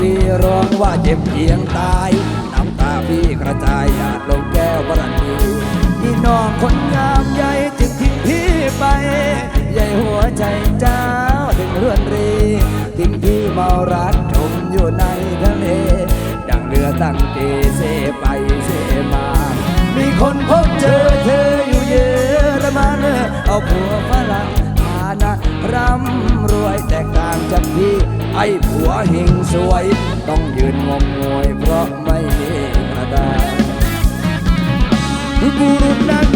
ซีร้องว่าเจ็บเพียงตายน้ำตาพี่กระจายหยาดลงแก้วบรันดีพี่น้องคนงามใหญ่จึงทิ้งพี่ไปใหญ่หัวใจเจ้าถึงเรือนรีทิ้งพี่เมารักจมอยู่ในทะเลดังเรือตั้งเกเซไปเซมา มีคนพบเจอเธออยู่เยอรมันเอาผัวฝ ไอ้ผัวหิงสวย ต้องยืนงงงวยเพราะไม่มีกระดาษบุรุษนัก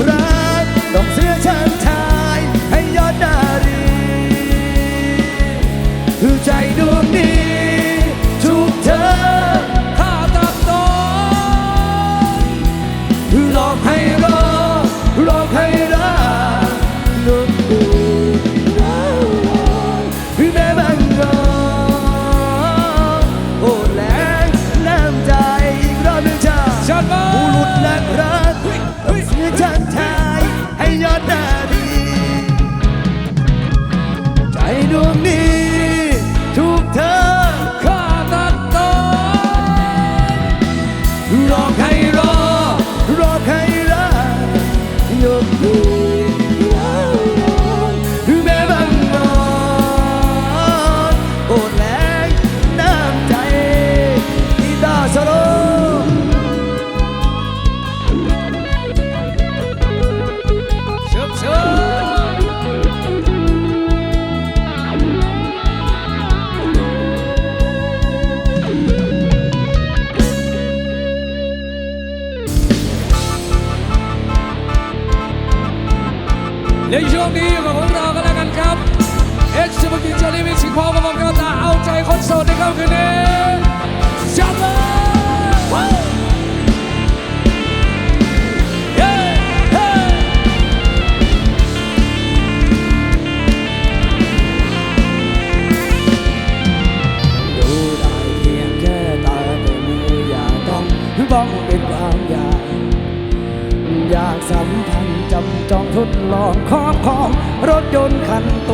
ใในช่วงนี้อยู่กับพวกเรากันแล้วกันครับ เอ็กซ์ซูเปอร์กินจอนี่มีสิงพอกับผมก็ตาเอาใจคนโสดในค่ำคืนนี้จับเลยบองเป็น อยากสัมพันธ์จำจองทดลองครอบครองรถยนต์คันโต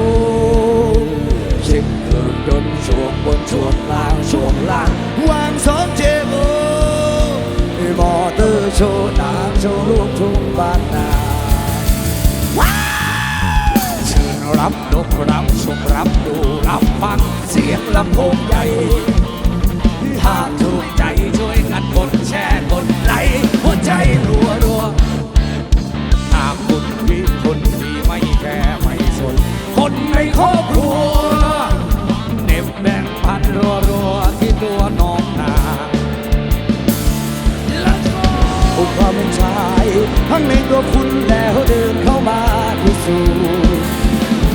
ชิมเครื่องยนต์ช่วงบนช่วงล่างช่วงล่างวางสองเจโบมอเตอร์โชว์นางโชว์ลูกทุ่งบ้านนาเชิญรับนกรับชมรับดูรับฟังเสียงลำโพงใหญ่ถ้าถูกใจช่วยกันกดแชร์กดไลค์หัวใจางในตัวคุณแล้วเดินเข้ามาพิสู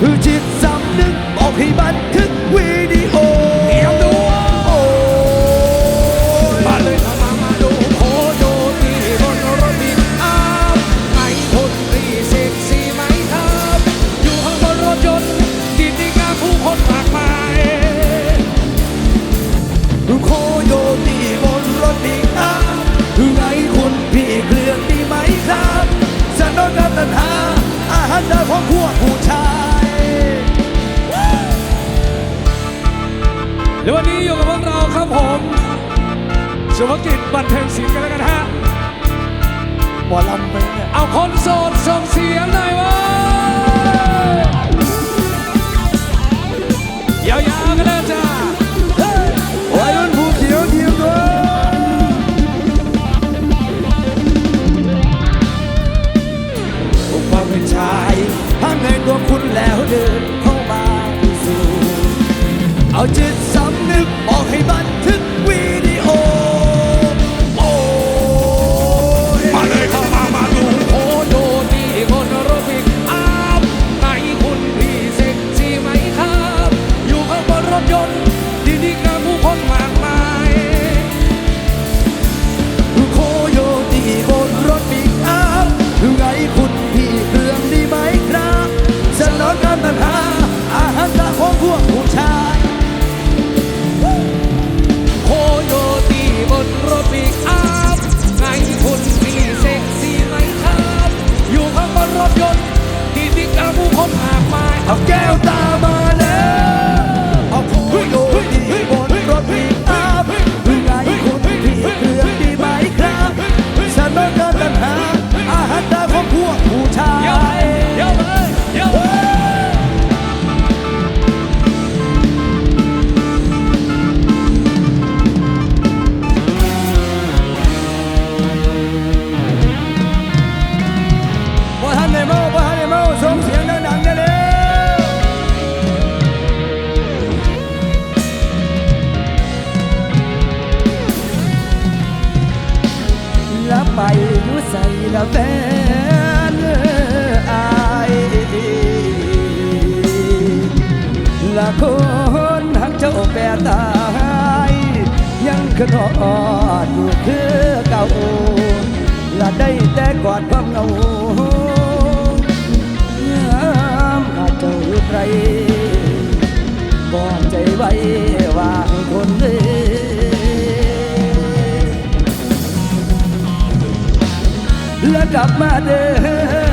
จน์จิตสำนึกบอกให้บันทึกวี สุภกิจบันเทิงศิลป์กันแล้วกันฮะหมอลำไปเนี่ยเอาคนโสดส่งเสียงหน่อยวะยาวๆกันเลยจ้าเฮ้ยวัยรุ่นผู้เขียวเทียมตัวความเป็นชายข้างในตัวคุณแล้วเดินเข้ามาพิสูจน์เอาจิต Alguém dá คนหักเจ้าแปรตาย ยังขนอดอยู่คือเก่าละได้แต่กอดความเหงายามขาเจ้าอยู่ไกลบอกใจไว้วางคนเดีและกลับมาเด้อ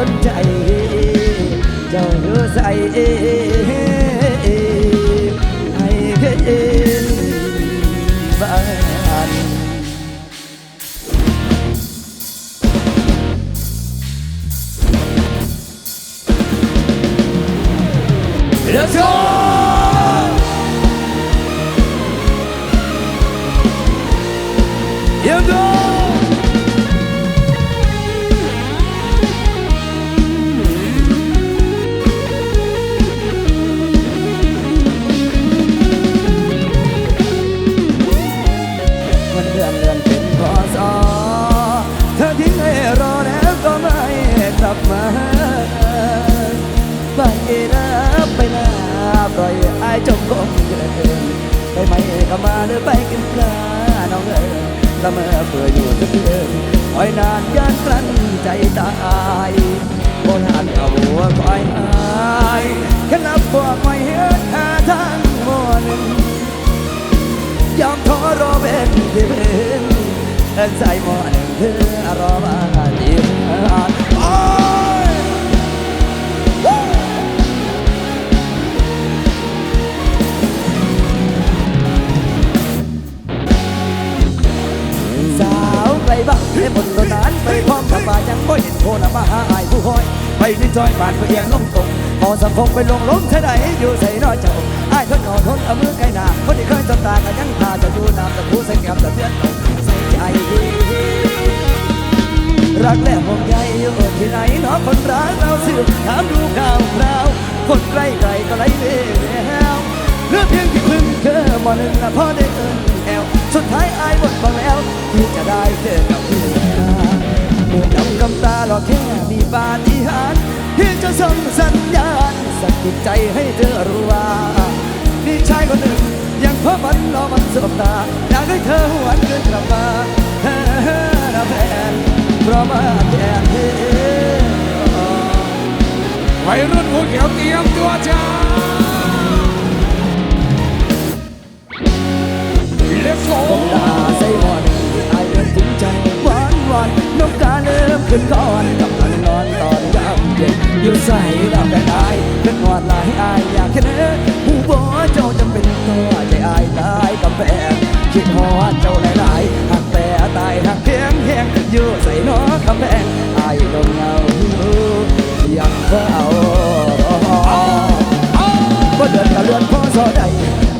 ดนใจ เจ้าเธอใส่ ไปไหมก็มาเดินไปกินข้าน้องเอ๋ยละเมอเพื่ออยู่ทุกเดือนคอยนานยานกลั้นใจตายโบราณเอาหัวคอยหายแค่นับพวกไม่เห็นหาทางมัวหนึ่งยอมทอรอเป็นที่เป็นใจหมอหนึ่งเธอรอมาที่โอ้ย ไกลบ้านให้บนต้นนั้นไปพร้อมกับมายังบ่เห็นโคนะมาหาอายผู้คอย ไปดิ้นจอยผ่านไปเอียงลงตรงพอสัมพงไปลงล้มเท่าใดอยู่ใส่น้อยเจ้าอายทนนอนทนเอามือไกลหนาคนที่เคยจำตากันยังพาจะดูน้ำตะพูใส่แก้มตะเพียนลงใส่ใจรักและห่วงใยอยู่ที่ไหนเนาะคนรักเราสืบถามดูข่าวคราว คนใกล้ไกลก็ไล่เลี้ยวเลือกเพียงที่พึ่งเธอมอหนึ่งนะพอได้ำกำตาหลอแค่มีปาฏิหาริย์ที่จะส่งสัญญาณสะกิดใจให้เธอรู้ว่ามีชายคนหนึ่งยังพราะมันรอมันสบตาอยากให้เธอหวนคืนกลับมาเธอนะแฟนเพราะมาแทนเธอวัยรุ่นหัวเขียวเตรียมตัวจ้า Let's ผม go ขึ้นก่อนกับมันนอนตอนยามเย็นอยู่ใส่ดับแต่อายเป็นหวานหลายอายอยากแค่เนื้อผู้บอกเจ้าจะเป็นตัวใจอายตายกับแฟนคิดฮอดเจ้าหลายๆหักแต่ตายหักเพียงแห้งอยู่ใส่นอคำแพงอายลงเงายังเฝ้ารอบ่เดือนกะเลือนพ่อซอใด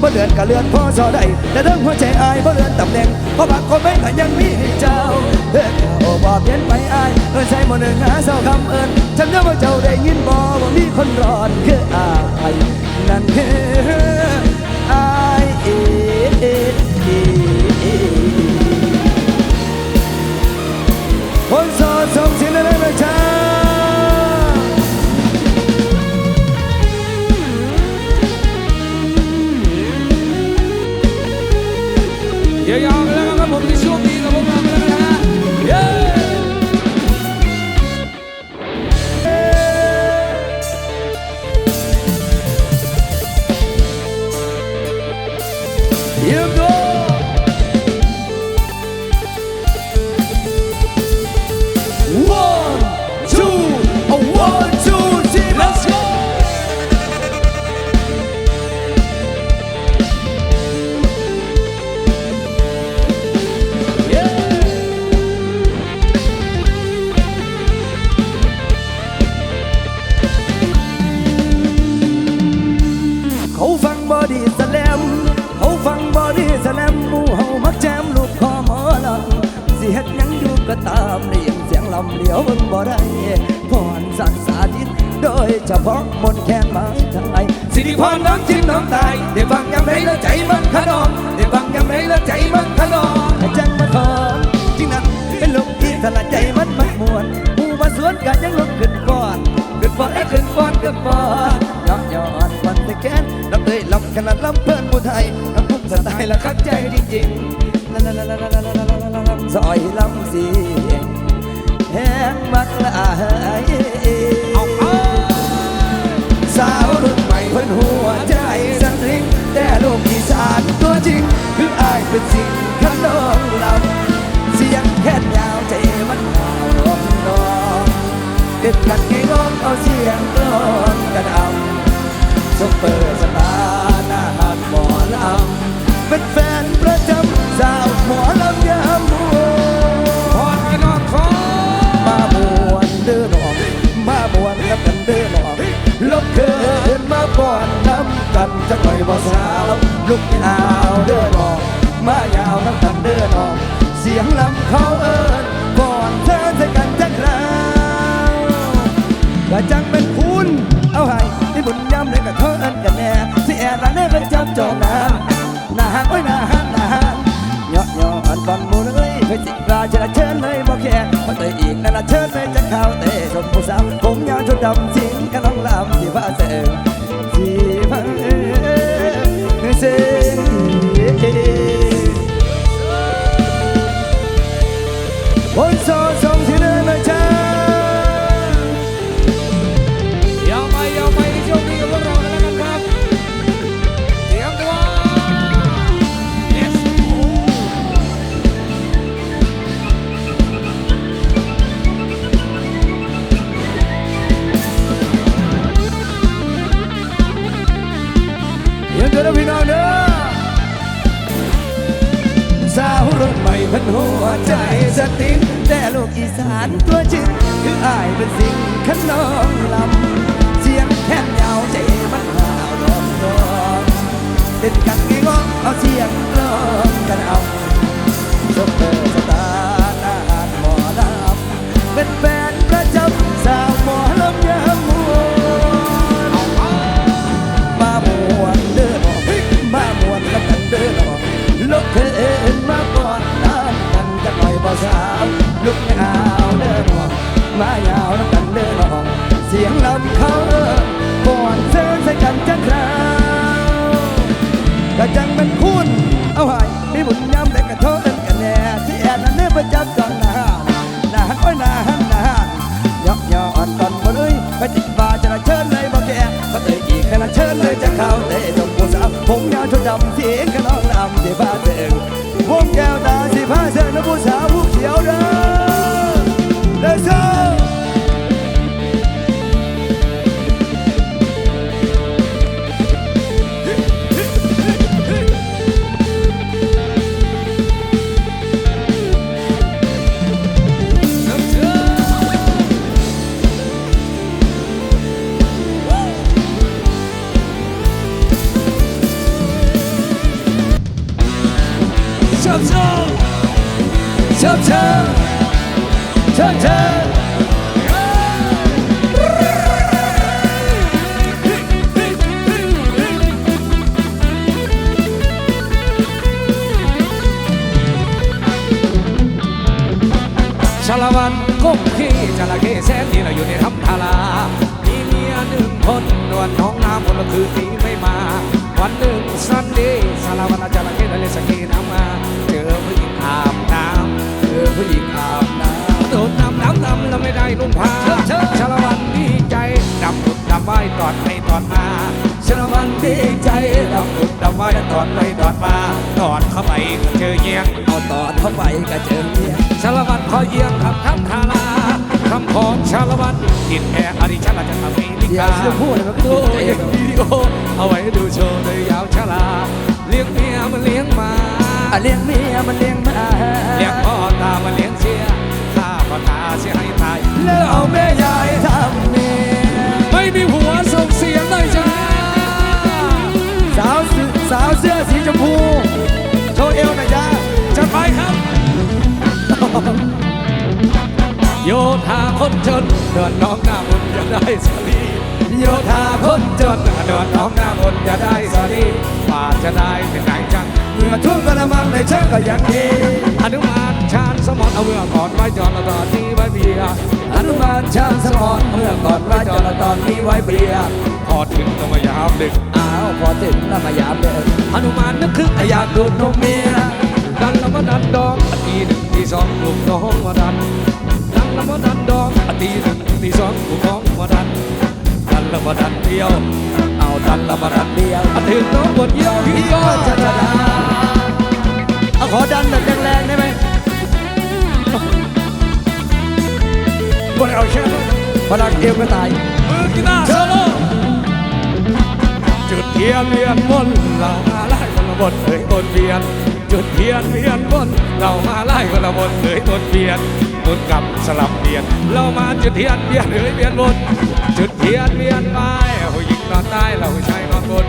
บ่เลือนก็เลือนพ่อซอได้แต่เรื่องหัวใจอายบ่เลือนตำแหน่งเพราะบางคนไม่ก็ยังมีให้เจ้าเฮ้ยโอ้บ่เปลี่ยนไปอายเออใช่บ่หนึ่งหาเศร้าคำเอิญฉันเชื่อว่าเจ้าได้ยินบ่ว่ามีคนรอดคืออายนั่นเฮ้ ล์ละคักใจจริงๆลาลาลาลาลาลาลาลาลาลำซอยลำสียงแห้งมักละอายเอาเอาสาวรุ่นใหม่เพิ่นหัวใจสันริงแต่ลูกอีสานตัวจริงคืออายเป็นสิ่งขนองลำเสียงแค่ยาวใจมันหาวร้องร้องเด็ดกันกี่ร้องเอาเสียงกลองกันเอาซุปเปอร์สตาร์ เป็นแฟนประจำสาวหมอลำยามหัวพอดไปนอนฟ้ามามวนเด้อน้องมามวนกับกันเด้อน้องลบเกินมาก่อนน้ำกันจะหน่อยบ่สาวลุกยาวเด้อน้องมายาวน้ำกันเด้อน้องเสียงลำเขาเอิญก่อนเธอจะกันจะคราวก็จังเป็นคุณเอาให้ที่บุญย้ำเลยกับเธอเอิญกันแน่สิแอนละเน่เป็นจับจอง เคยสิราจะเชิญเลยบ่แค่มาเตยอีกนั่นละเชิญเลยจะเข้าเตะสมผู้สาวผมยาวชุดดำสิงกันน้องลำที่ว่าเสง ลุกขึ้นมาก่อนน้ำกันจะหน่อยบ่สาวลุกไม่เอาเด้อน้องมายาวแล้วกันเด้อน้องเสียงลำเขาเอิ้นก่อนเส้นใส่กันจะคราวก็จังเป็นคุณเอาให้มีบุญย้ำแต่กระโทษกันแน่ที่แอนนั้นเนื้อประจับจองนาหนาหันอ้อยนาหันนาหันยอกยอดก่อนบ่เลยไปติดบาจะละเชิญเลยบ่แก่ก็เตยอีกแค่ละเชิญเลยจะเข้าเตะจงผู้สาวผมยาวชุดดำเสียงกระน้องำที่บ้านเติงวงแก้วตาสิผ้าเสื้อน้ำผู้สาวผู้เขียวเด้อเด้อ ไหวตอดไปตอดมาชาละวันดีใจดำบุดดำไหวตอดไปตอดมาตอดเข้าไปก็เจอเยียงเอาตอดเข้าไปก็เจอเมียชาละวันขอเยี่ยมคำคำคาลาคำของชาละวันกินแค่อดิชาลาจะทำมีนิเดี๋ยวกาจะพูดอะไรมันก็โอ้ดูวิดีโอเอาไว้ดูโชว์เลยยาวชาลาเลี้ยงเมียมันเลี้ยงมาเลี้ยงเมียมันเลี้ยงมาเลี้ยงพ่อตามันเลี้ยงเสียข้าพ่อตาเสียให้ตายแล้วเอาแม่ยายทำ ม่มีผัวส่งเสียงเลยจ้าสาวเสื้อสาวเสื้อสีชมพู โชว์เอวหน่อยจ้าจะไปครับโยธาคนจนเดินน้องหน้ามนต์จะได้สาลีโยธาคนจนเดินน้องหน้ามนต์จะได้สาลี ป่าจะได้เป็นนายจังเมื่อทุ่งกระมังในเชิงก็ยังดีอนุมานชาญสมอนเอาเมื่อก่อนไว้จอละตอนนี้ไว้เบียร์อนุมานชางสมอนเมื่อก่อนว่าจรตอนนี้ไว้เบียร์พอถึงต้องมายามดึกอ้าวพอถึงแล้วมายามดินอนุมานนึกคึกอยากดูดนมเมียดันแล้วมาดันดองอันตีหนึ่งตีสองกลุ่มน้องมาดันดันแล้วมาดันดองอันตีหนึ่งตีสองกลุ่มน้องมาดันดันแล้วมาดันเดียว เอาดันละมาดันเดียวอันถึงน้องบนเยี่ยวพี่พี่ก็ก็จะจะจะชนะเอาขอดันแบบแรงๆได้ไหมบนเอาแค่นั้นพลังเอวก็ตายมือกีตาร์โซโล่จุดเทียนเวียนบนเรามาไล่คนละบนเอ้ยบนเวียน จุดเทียนเวียนบนเรามาไล่คนละบนเอ้ยบนเวียนบนกลับสลับเวียน เรามาจุดเทียนเวียนเอ้ยเวียนบนจุดเทียนเวียนไปผู้หญิง นอนใต้เราผู้ชายนอนบน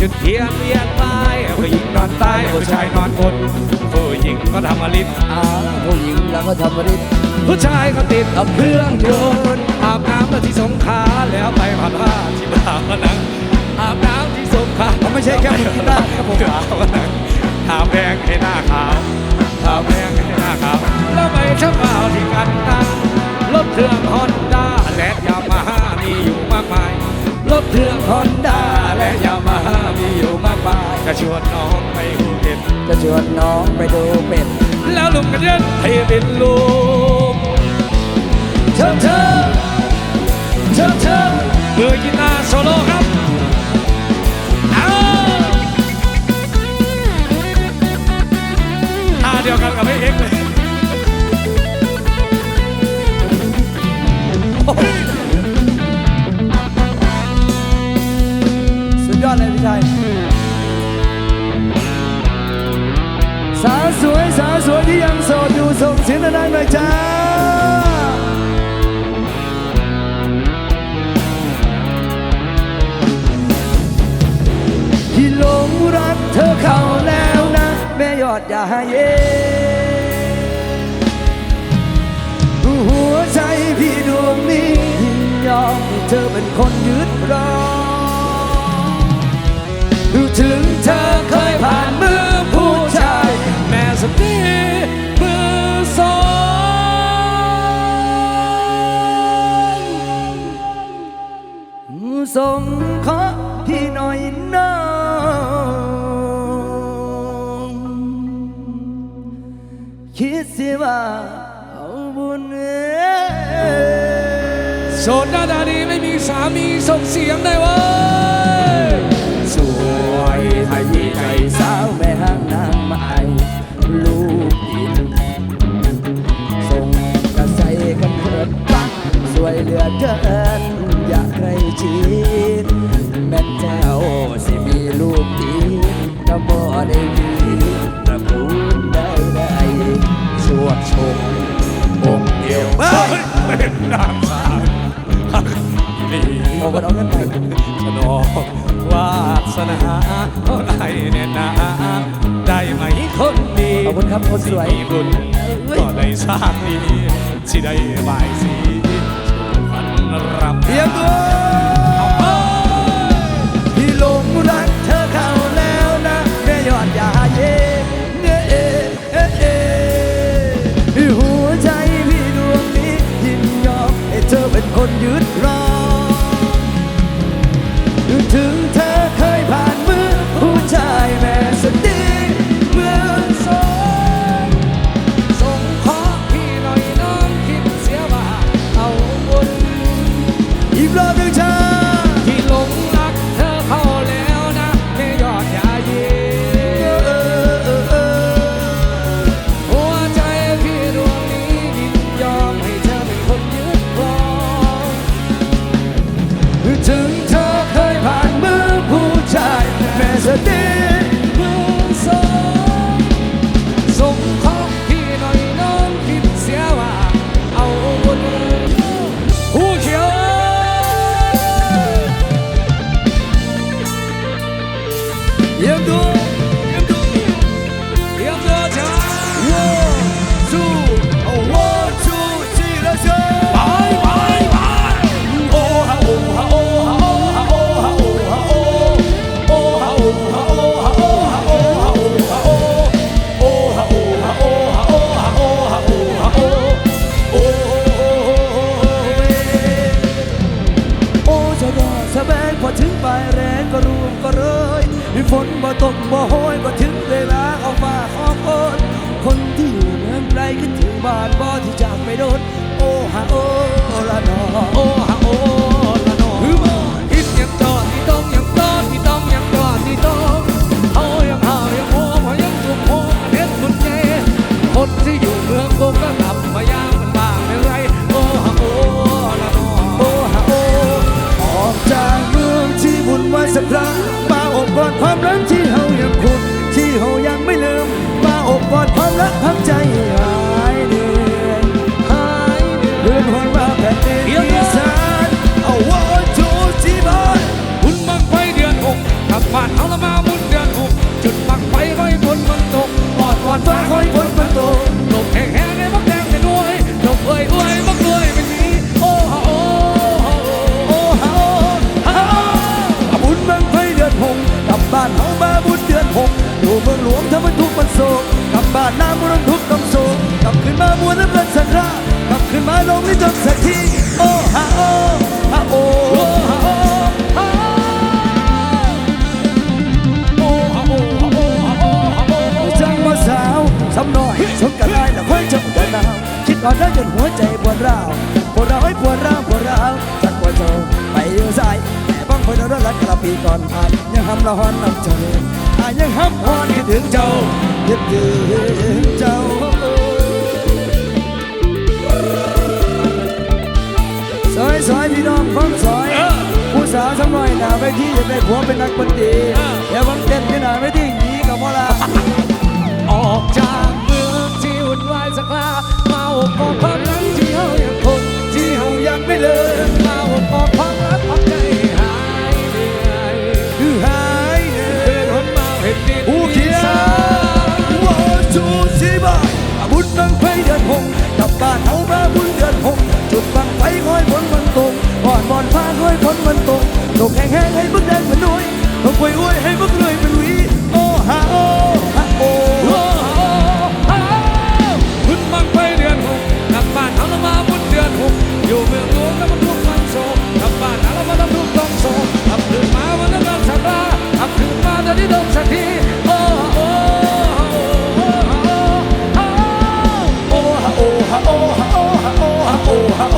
จุดเทียนเวียนไปผู้หญิงนอนใต้ผู้ชายนอนบนผู้หญิงก็ทำอลิศอ้าวผู้หญิงแล้วก็ทำริษผู้ชายก็ติดกับเครื่องยนต์อาบน้ำมาที่สงขลาแล้วไปผ่านผ้าที่บางพนังอาบน้ำที่สงขลาเขาไม่ใช่แค่มือกีตาร์ครับผม ขาวพนังทาแพงให้หน้าขาว เครื่องฮอนด้าและยามาฮ่ามีอยู่มากมายจะชวนน้องไปภูเก็ตจะชวนน้องไปดูเป็ด แล้วลุงกันเย็นให้เป็นลุงเชิญเชิญเชิญเชิญมือกีตาร์โซโล่ครับเอาท่าเดียวกันกับพี่เอ็กซ์เลยโอ้ยสุดยอดเลย พี่ชายสาวสวยสาวสวยที่ยังโสดอยู่ส่งเสียงดังๆหน่อยจ้าที่หลงรักเธอเข้าแล้วนะ แม่ยอดอย่าเย็นหัวใจพี่ดวงนี้ยินยอมให้เธอเป็นคนยึดรอ ถึงเธอเคยผ่านมือผู้ชาย แม่สตีมือสองส่งขอพี่หน่อยน้องคิดสิว่าเอาบุญเอโสดหน้าตาดีไม่มีสามีส่งเสียงได้ว้ย เหลือเกินอยากใครชีดแม่เจ้าสิมีลูกดีก็บ่ได้มีระบุได้ได้สวดชงองเดียวเฮ้ยเป็นนางสาวนี่เอากันเอากันไปขนอวาสนาเท่าไรเนี่ยนะได้ไหมคนดีขอบคุณครับคนสวยบุญก็ได้สร้างดีที่ได้บายสี รับเตรียมตัวเอ้ยพี่หลงรักเธอเข้าแล้วนะแม่ยอดยาเย็นเอ๊ะเอ๊ะเอ๊ะเอ๊ะหัวใจพี่ดวงนี้ยินยอมให้เธอเป็นคนยึดรองถึงเธอเคยผ่านมือผู้ชายแม่านน้ำมันทุกข์ต้องโศกกลับขึ้นมามัวน้ำเงินสักรากลับขึ้นมาลงนี่จนสักทีโอ้ฮะโอ้ฮะโอ้โอ้ฮะโอโอฮะโอฮะโอฮะโอจังมาสาวสำน้อยสมกันได้และค่อยจำกันนาวคิดอ่อนได้จนหัวใจปวดร้าวปวดร้าวปวดร้าวปวดร้าวจักปวดโจไปอยู่สายแต่บางคนเรารักกระปีก่อนอายยังห้ำละหอนน้ำใจ อายยังห้ำหอนคิดถึงเจ้าคิดถึงเจ้าซอยซอยพี่น้องฟังซอยผู้สาวสำน้อยหนาเวทีอยากได้ผัวเป็นนักบันดีอย่าบังเต้นที่หนาเวทีหนีกับพ่อละออกจากเมืองที่วุ่นวายสักลามาอบกอดความรักที่เฮายังคงที่เฮายังไม่เลิกมาอบกอด บังไฟเดือนหกกับบ้านเอามาบุญเดือนหกจุดบังไฟคอยฝนมันตกก่อนบอนฟ้าคอยฝนมันตกตกแห้งๆให้บึกแดงเป็นนุ้ยตกไว้อวยให้บึกเลยเป็นวีโอ้ฮาโอ้ฮาโอ้โอ้โหบุญบังไฟเดือนหกกับบ้านเอาละมาบุญเดือนหกอยู่เมืองหลวงแล้วมันทุกข์มันโศกกับบ้านเอาละมาทำทุกข์ต้องโศกกลับคืนมาวันนั้นวันสัปดาห์กลับคืนมาเดี๋ยวนี้ต้องสักที โอ้ฮะโอ้ฮะโอ้ฮะโอ้ฮะ